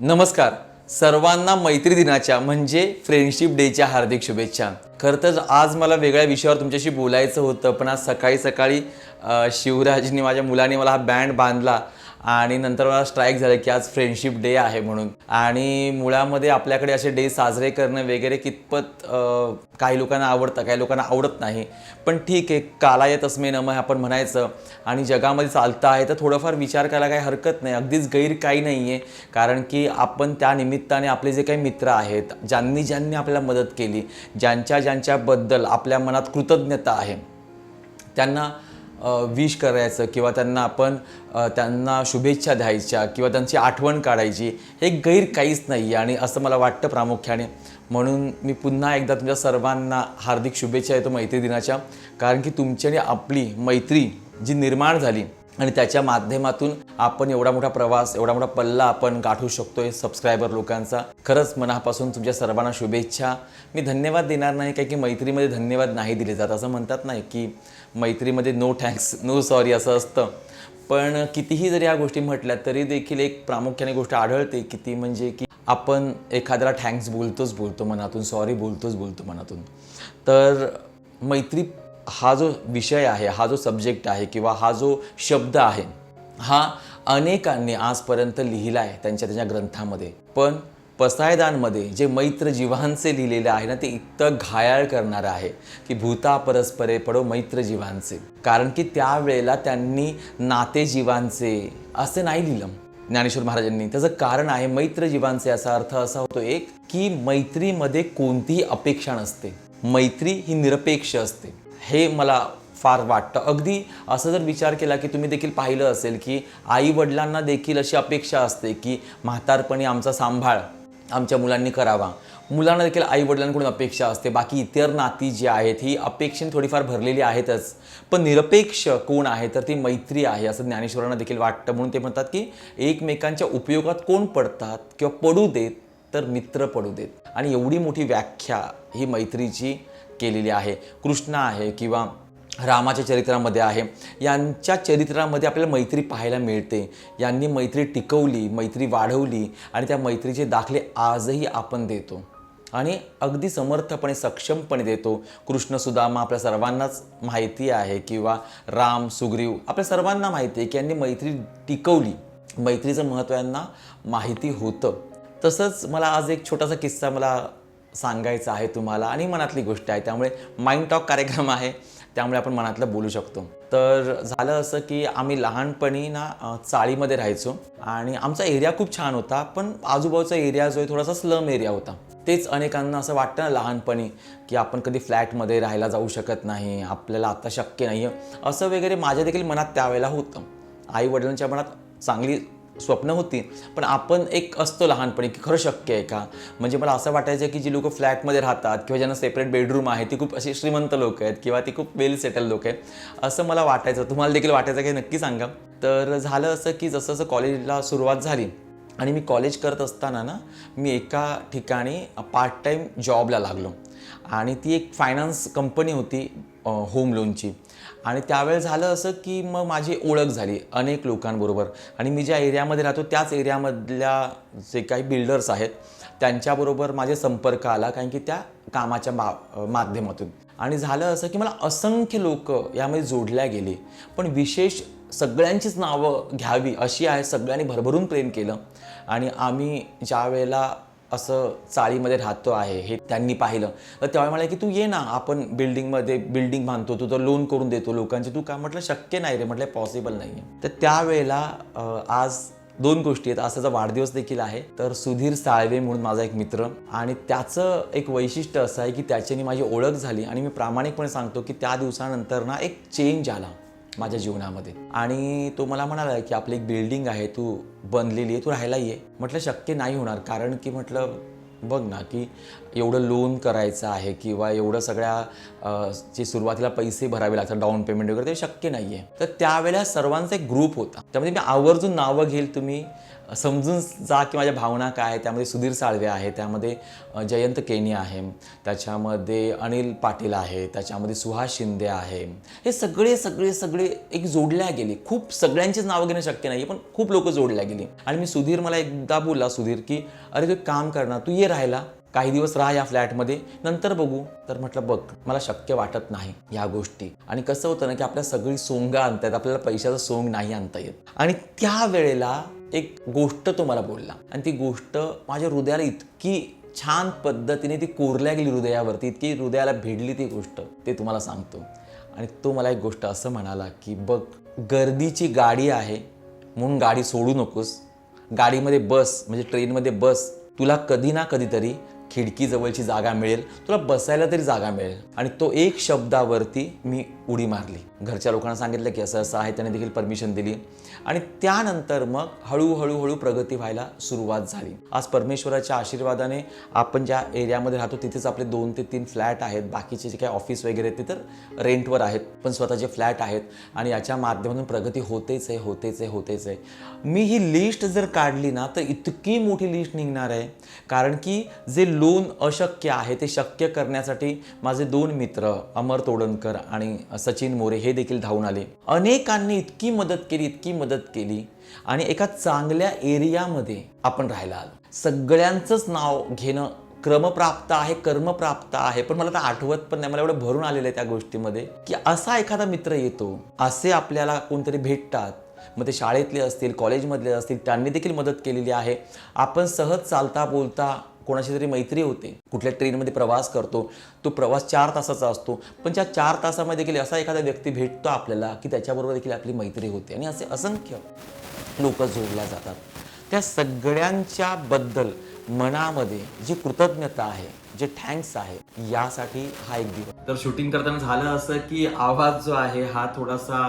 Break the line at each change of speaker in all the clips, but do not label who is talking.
नमस्कार. सर्वांना मैत्री दिनाच्या म्हणजे फ्रेंडशिप डेच्या हार्दिक शुभेच्छा. खरं तर आज मला वेगळ्या विषयावर तुमच्याशी बोलायचं होतं पण आज सकाळी सकाळी अ, शिवराजनी माझ्या मुलाने मला हा बँड बांधला. आणि नंतर मला स्ट्राईक झालं की आज फ्रेंडशिप डे आहे म्हणून. आणि मुळामध्ये आपल्याकडे असे डे साजरे करणं वगैरे कितपत काही लोकांना आवडतं काही लोकांना आवडत नाही. पण ठीक आहे काला येत अस्मे नम आपण म्हणायचं. आणि जगामध्ये चालतं आहे तर थोडंफार विचार करायला काही हरकत नाही. अगदीच गैर काही नाही आहे कारण की आपण त्या निमित्ताने आपले जे काही मित्र आहेत ज्यांनी ज्यांनी आपल्याला मदत केली ज्यांच्या ज्यांच्याबद्दल आपल्या मनात कृतज्ञता आहे त्यांना विश करायचं किंवा त्यांना आपण त्यांना शुभेच्छा द्यायच्या किंवा त्यांची आठवण काढायची हे गैर काहीच नाही आहे आणि असं मला वाटतं प्रामुख्याने. म्हणून मी पुन्हा एकदा तुमच्या सर्वांना हार्दिक शुभेच्छा येतो मैत्री दिनाच्या. कारण की तुमच्याने आपली मैत्री जी निर्माण झाली आणि त्याच्या माध्यमातून आपण एवढा मोठा प्रवास एवढा मोठा पल्ला आपण गाठू शकतोय सबस्क्रायबर लोकांचा. खरंच मनापासून तुमच्या सर्वांना शुभेच्छा. मी धन्यवाद देणार नाही काय की मैत्रीमध्ये धन्यवाद नाही दिले जात. असं म्हणतात नाही की मैत्रीमध्ये नो थँक्स नो सॉरी असं असतं. पण कितीही जरी या गोष्टी म्हटल्या तरी देखील एक प्रामुख्याने गोष्ट आढळते की ती म्हणजे की आपण एखाद्याला थँक्स बोलतोच बोलतो मनातून सॉरी बोलतोच बोलतो मनातून. तर मैत्री हा जो विषय आहे हा जो सब्जेक्ट आहे किंवा हा जो शब्द आहे हा अनेकांनी आजपर्यंत लिहिला आहे त्यांच्या त्यांच्या ग्रंथामध्ये. पण पसायदानमध्ये जे मैत्र जीवांचे लिहिलेलं आहे ना ते इतकं घायाळ करणारं आहे की भूता परस्परे पडो मैत्र जीवांचे. कारण की त्यावेळेला त्यांनी नाते जीवांचे असे नाही लिहिलं. ज्ञानेश्वर महाराजांनी. त्याचं कारण आहे मैत्र जीवांचे असा अर्थ असा होतो एक की मैत्रीमध्ये कोणतीही अपेक्षा नसते. मैत्री ही निरपेक्ष असते. हे मला फार वाटतं. अगदी असं जर विचार केला की तुम्ही देखील पाहिलं असेल की आई वडिलांना देखील अशी अपेक्षा असते की म्हातारपणी आमचा सांभाळ आमच्या मुलांनी करावा. मुलांना देखील आई वडिलांकडून अपेक्षा असते. बाकी इतर नाती जी आहेत ही अपेक्षेने थोडीफार भरलेली आहेतच. पण निरपेक्ष कोण आहे? तर ती मैत्री आहे असं ज्ञानेश्वरांना देखील वाटतं. म्हणून ते म्हणतात की एकमेकांच्या उपयोगात कोण पडतात किंवा पडू देत तर मित्र पडू देत. आणि एवढी मोठी व्याख्या ही मैत्रीची केलेली आहे. कृष्ण आहे किंवा रामाच्या चरित्रामध्ये आहे. यांच्या चरित्रामध्ये आपल्याला मैत्री पाहायला मिळते. यांनी मैत्री टिकवली मैत्री वाढवली आणि त्या मैत्रीचे दाखले आजही आपण देतो. आणि अगदी समर्थपणे सक्षमपणे देतो. कृष्ण सुदामा आपल्या सर्वांनाच माहिती आहे किंवा राम सुग्रीव आपल्या सर्वांना माहिती आहे की यांनी मैत्री टिकवली. मैत्रीचं महत्त्व यांना माहिती होतं. तसंच मला आज एक छोटासा किस्सा मला सांगायचं आहे तुम्हाला आणि मनातली गोष्ट आहे. त्यामुळे माइंड टॉक कार्यक्रम आहे. त्यामुळे आपण मनातलं बोलू शकतो. तर झालं असं की आम्ही लहानपणी ना चाळीमध्ये राहायचो आणि आमचा एरिया खूप छान होता. पण आजूबाजूचा एरिया जो आहे थोडासा स्लम एरिया होता. तेच अनेकांना असं वाटतं ना लहानपणी की आपण कधी फ्लॅटमध्ये राहायला जाऊ शकत नाही आपल्याला आता शक्य नाही आहे असं वगैरे माझ्या देखील मनात त्यावेळेला होतं. आई वडिलांच्या मनात चांगली स्वप्न होती. पण आपण एक असतो लहानपणी की खरं शक्य आहे का? म्हणजे मला असं वाटायचं की जी लोक फ्लॅटमध्ये राहतात किंवा ज्यांना सेपरेट बेडरूम आहे ती खूप अशी श्रीमंत लोक आहेत किंवा ती खूप वेल सेटल लोक आहेत. असं मला वाटायचं. तुम्हाला देखील वाटायचं की नक्की सांगा. तर झालं असं की जसं जसं कॉलेजला सुरुवात झाली आणि मी कॉलेज करत असताना ना मी एका ठिकाणी पार्ट टाईम जॉबला लागलो. आणि ती एक फायनान्स कंपनी होती. होम लोनची आणि त्यावेळेस झालं असं की मग माझी ओळख झाली अनेक लोकांबरोबर. आणि मी ज्या एरियामध्ये राहतो त्याच एरियामधल्या जे काही बिल्डर्स आहेत त्यांच्याबरोबर माझे संपर्क आला कारण की त्या कामाच्या मा माध्यमातून. आणि झालं असं की मला असंख्य लोक यामध्ये जोडल्या गेले. पण विशेष सगळ्यांचीच नावं घ्यावी अशी आहे सगळ्यांनी भरभरून प्रेम केलं. आणि आम्ही ज्या वेळेला असं चाळीमध्ये राहतो आहे हे त्यांनी पाहिलं. तर त्यावेळी म्हणाले की तू ये ना आपण बिल्डिंगमध्ये बिल्डिंग बांधतो तू तर लोन करून देतो लोकांचे. तू काय म्हटलं शक्य नाही रे म्हटलं पॉसिबल नाही आहे तर त्यावेळेला आज दोन गोष्टी आहेत. असाचा वाढदिवस देखील आहे तर सुधीर साळवे म्हणून माझा एक मित्र. आणि त्याचं एक वैशिष्ट्य असं आहे की त्याच्याने माझी ओळख झाली. आणि मी प्रामाणिकपणे सांगतो की त्या दिवसानंतर ना एक चेंज आला. माझ्या जीवनामध्ये. आणि तो मला म्हणाला की आपली एक बिल्डिंग आहे तू बनलेली आहे तू राहायला ये. म्हटलं शक्य नाही होणार. कारण की म्हटलं बघ ना की एवढं लोन करायचं आहे किंवा एवढं सगळ्या जे सुरुवातीला पैसे भरावे लागतात डाऊन पेमेंट वगैरे ते शक्य नाही आहे तर त्यावेळेला सर्वांचा एक ग्रुप होता. त्यामध्ये मी आवर्जून नावं घेईल तुम्ही. समजून जा की माझ्या भावना काय आहे त्यामध्ये सुधीर साळवे आहे त्यामध्ये जयंत केनी आहे त्याच्यामध्ये अनिल पाटील आहे त्याच्यामध्ये सुहास शिंदे आहे. हे सगळे सगळे सगळे एक जोडल्या गेले. खूप सगळ्यांचीच नावं घेणं शक्य नाही पण खूप लोक जोडल्या गेली. आणि मी सुधीर मला एकदा बोलला सुधीर की अरे तू काम कर ना तू ये राहायला. काही दिवस राहा या फ्लॅटमध्ये नंतर बघू. तर म्हटलं बघ मला शक्य वाटत नाही या गोष्टी. आणि कसं होतं ना की आपल्या सगळी सोंग आणतायत आपल्याला पैशाचं सोंग नाही आणता येत. आणि त्या वेळेला एक गोष्ट तो मला बोलला. आणि ती गोष्ट माझ्या हृदयाला इतकी छान पद्धतीने ती कोरल्या गेली हृदयावरती इतकी हृदयाला भिडली ती गोष्ट ते तुम्हाला सांगतो. आणि तो मला एक गोष्ट असं म्हणाला की बघ गर्दीची गाडी आहे म्हणून गाडी सोडू नकोस. गाडीमध्ये बस म्हणजे ट्रेनमध्ये बस तुला कधी ना कधीतरी खिडकीजवळची जागा मिळेल तुला बसायला तरी जागा मिळेल. आणि तो एक शब्दावरती मी उडी मारली. घरच्या लोकांना सांगितलं की असं असं आहे त्याने देखील परमिशन दिली. आणि त्यानंतर मग हळूहळू हळू प्रगती व्हायला सुरुवात झाली. आज परमेश्वराच्या आशीर्वादाने आपण ज्या एरियामध्ये राहतो तिथेच आपले दोन ते तीन फ्लॅट आहेत. बाकीचे जे काही ऑफिस वगैरे आहेत ते तर रेंटवर आहेत. पण स्वतःचे फ्लॅट आहेत आणि याच्या माध्यमातून प्रगती होतेच आहे होतेच आहे होतेच आहे. मी ही लिस्ट जर काढली ना तर इतकी मोठी लिस्ट निघणार आहे. कारण की जे लोन अशक्य आहे ते शक्य करण्यासाठी माझे दोन मित्र अमर तोडणकर आणि सचिन मोरे हे देखील धावून आले. अनेकांनी इतकी मदत केली इतकी मदत केली आणि एका चांगल्या एरियामध्ये आपण राहायला आलो. सगळ्यांचंच नाव घेणं क्रमप्राप्त आहे कर्मप्राप्त आहे पण मला तर आठवत पण नाही. मला एवढं भरून आलेलं आहे त्या गोष्टीमध्ये की असा एखादा मित्र येतो असे आपल्याला कोणतरी भेटतात. मग ते शाळेतले असतील कॉलेजमधले असतील त्यांनी देखील मदत केलेली आहे. आपण सहज चालता बोलता कोणाशी तरी मैत्री होते कुठल्या ट्रेनमध्ये प्रवास करतो तो प्रवास चार तासाचा असतो. पण त्या चार तासामध्ये देखील असा एखादा व्यक्ती भेटतो आपल्याला की त्याच्याबरोबर देखील आपली मैत्री होते. आणि असे असंख्य लोक जोडल्या जातात. त्या सगळ्यांच्या बद्दल मनामध्ये जी कृतज्ञता आहे जे थँक्स आहे यासाठी हा एक दिवस. तर शूटिंग करताना झालं असं की आवाज जो आहे हा थोडासा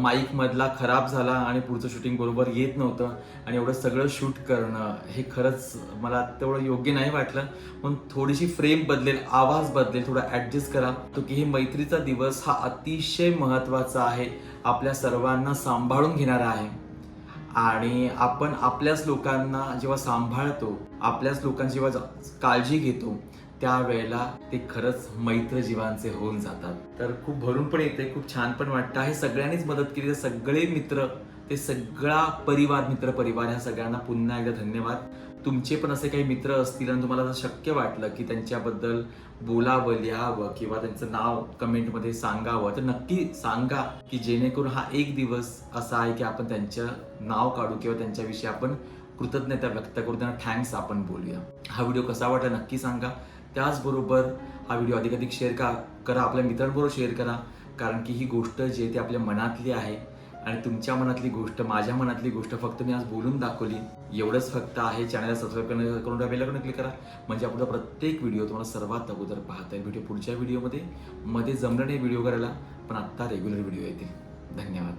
माईक मधला खराब झाला आणि पुढचं शूटिंग बरोबर येत नव्हतं आणि एवढं सगळं शूट करणं हे खरंच मला तेवढं योग्य नाही वाटलं. पण थोडीशी फ्रेम बदलेल आवाज बदलेल थोडा ॲडजस्ट करा. तो की हे मैत्रीचा दिवस हा अतिशय महत्त्वाचा आहे आपल्या सर्वांना सांभाळून घेणारा आहे. आणि आपण आपल्याच लोकांना जेव्हा सांभाळतो आपल्याच लोकांची जेव्हा काळजी घेतो त्यावेळेला ते खरंच मैत्र जीवांचे होऊन जातात. तर खूप भरून पण येते खूप छान पण वाटतं. हे सगळ्यांनीच मदत केली. तर सगळे मित्र ते सगळा परिवार मित्र परिवार ह्या सगळ्यांना पुन्हा एकदा धन्यवाद. तुमचे पण असे काही मित्र असतील आणि तुम्हाला शक्य वाटलं की त्यांच्याबद्दल बोलावं लिहावं किंवा त्यांचं नाव कमेंटमध्ये सांगावं तर नक्की सांगा की जेणेकरून हा एक दिवस असा आहे की आपण त्यांचं नाव काढू किंवा त्यांच्याविषयी आपण कृतज्ञता व्यक्त करू. त्यांना थँक्स आपण बोलूया. हा व्हिडिओ कसा वाटला नक्की सांगा. त्याचबरोबर हा व्हिडिओ अधिकाधिक शेअर का करा आपल्या मित्रांबरोबर शेअर करा. कारण की ही गोष्ट जी आहे ती आपल्या मनातली आहे. आणि तुमच्या मनातली गोष्ट माझ्या मनातली गोष्ट फक्त मी आज बोलून दाखवली. एवढंच फक्त आहे. चॅनलला सबस्क्राईब करून करून बेल क्लिक करा. म्हणजे आपला प्रत्येक व्हिडिओ तुम्हाला सर्वात अगोदर पाहता येईल. व्हिडिओ पुढच्या व्हिडिओमध्ये मध्ये जमलं नाही व्हिडिओ करायला पण आत्ता रेग्युलर व्हिडिओ येतील. धन्यवाद.